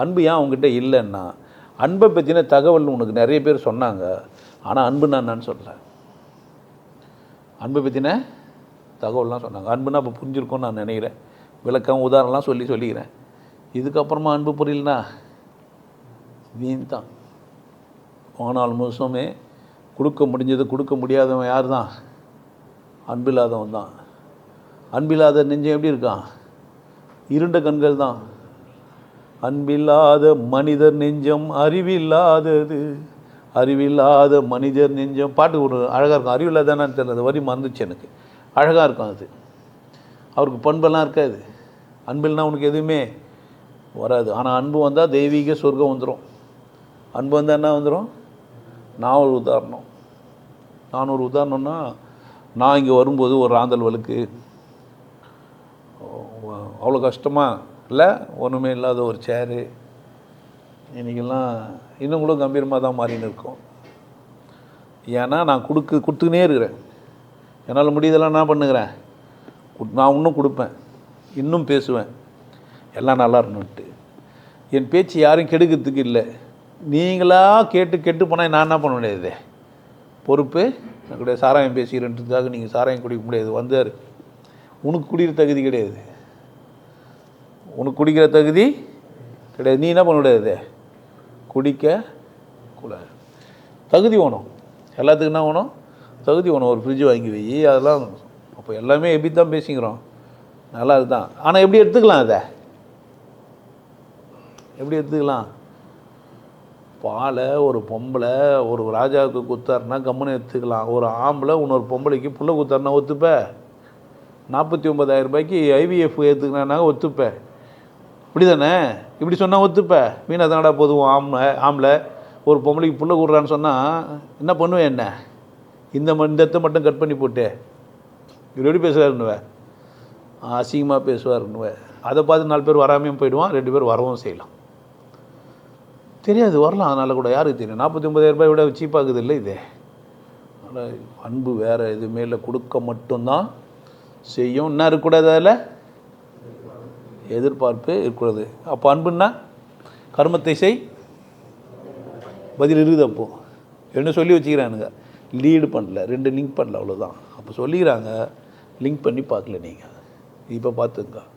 அன்பு ஏன் அவங்ககிட்ட இல்லைன்னா அன்பை பற்றின தகவல் உனக்கு நிறைய பேர் சொன்னாங்க. ஆனால் அன்புன்னா என்னன்னு சொல்கிறேன் அன்பை பற்றின தகவல்லாம் சொன்னாங்க. அன்புனா அப்போ புரிஞ்சிருக்கோன்னு நான் நினைக்கிறேன். விளக்கம் உதாரணம்லாம் சொல்லி சொல்லிக்கிறேன். இதுக்கப்புறமா அன்பு புரியலனா வீண் தான் நாலு முழுசுமே கொடுக்க முடிஞ்சது கொடுக்க முடியாதவன் யார் தான் அன்பில்லாதவன் தான் அன்பில்லாத நெஞ்சம் எப்படி இருக்கான்? இருண்ட கண்கள் தான் அன்பில்லாத மனிதர் நெஞ்சம் அறிவில்லாதது. அறிவில்லாத மனிதர் நெஞ்சம். பாட்டு ஒரு அழகாக இருக்கும். அறிவில்லாதானு தெரியல அது வரி மறந்துச்சு எனக்கு. அழகாக இருக்கும் அது. அவருக்கு பண்பெல்லாம் இருக்காது. அன்பில்னா உனக்கு எதுவுமே வராது. ஆனால் அன்பு வந்தால் தெய்வீக சொர்க்கம் வந்துடும் அன்பு வந்தால் என்ன வந்துடும் நான் ஒரு உதாரணம். நான் ஒரு உதாரணம்னா நான் இங்கே வரும்போது ஒரு ஆந்தல் வழுக்கு. அவ்வளோ கஷ்டமாக இல்லை ஒன்றுமே இல்லாத ஒரு சேரு இன்றைக்கெல்லாம் இன்னும் கூட கம்பீரமாக தான் மாறின்னு இருக்கும். ஏன்னா நான் கொடுக்கு கொடுத்துக்கினே இருக்கிறேன். என்னால் முடியுதெல்லாம் என்ன பண்ணுகிறேன். குட்- நான் இன்னும் கொடுப்பேன். இன்னும் பேசுவேன். எல்லாம் நல்லா இருக்கணுன்ட்டு என் பேச்சு யாரும் கெடுக்கிறதுக்கு இல்லை. நீங்களாக கேட்டு கெட்டு போனால் நான் என்ன பண்ண முடியாது? பொறுப்பு நான் கிடையாது சாராயம் பேசுகிறேன்றதுக்காக நீங்கள் சாராயம் குடிக்க முடியாது. வந்தார். உனக்கு குடிக்கிற தகுதி கிடையாது. உனக்கு குடிக்கிற தகுதி கிடையாது. நீ என்ன பண்ண முடியாது? குடிக்க கூடாது. தகுதி வேணும். எல்லாத்துக்கும் என்ன வேணும்? தகுதி வேணும். ஒரு ஃப்ரிட்ஜ் வாங்கி வை. அதெல்லாம் அப்போ எல்லாமே எப்படி தான் பேசிக்கிறோம்? நல்லா இதுதான் ஆனால் எப்படி எடுத்துக்கலாம் அதை? எப்படி எடுத்துக்கலாம்? பாலை ஒரு பொம்பளை ஒரு ராஜாவுக்கு குத்தாருன்னா கம்முன்னு எடுத்துக்கலாம். ஒரு ஆம்பளை இன்னொரு பொம்பளைக்கு புள்ள குத்தாருன்னா ஒத்துப்ப. நாற்பத்தி ஒன்பதாயிரம் ரூபாய்க்கு ஐவிஎஃப் ஏற்றுக்கினாங்க ஒத்துப்பேன் இப்படி தானே இப்படி சொன்னால் ஒத்துப்ப. வீணா தானடா போதும் ஆம்பளை ஆம்பளை ஒரு பொம்பளைக்கு புள்ள கூடுறான்னு சொன்னால் என்ன பண்ணுவேன் என்ன? இந்த ம- இந்த இடத்த மட்டும் கட் பண்ணி போட்டு. இவர் எப்படி பேசுவாருன்னுவ? அசிங்கமாக பேசுவாருன்னுவ. அதை பார்த்து நாலு பேர் வராமையும் போயிடுவான் ரெண்டு பேர் வரவும் செய்யலாம். தெரியாது வரலாம். அதனால் கூட யாருக்கு தெரியும்? நாற்பத்தி ஒம்பதாயிரரூபாய் விட சீப்பாக்குது இல்லை இது? அன்பு வேறு எதுவுமே இல்லை கொடுக்க மட்டும்தான் செய்யும். என்ன இருக்கக்கூடாது அதில்? எதிர்பார்ப்பு இருக்கக்கூடாது அப்போ அன்புன்னா கர்மத்தை செய் பதில் இருக்குது அப்போது என்ன சொல்லி வச்சுக்கிறானுங்க. லீடு பண்ணல ரெண்டு லிங்க் பண்ணல அவ்வளோதான் அப்போ சொல்லிக்கிறாங்க லிங்க் பண்ணி பார்க்கல நீங்கள் இப்போ பார்த்துங்க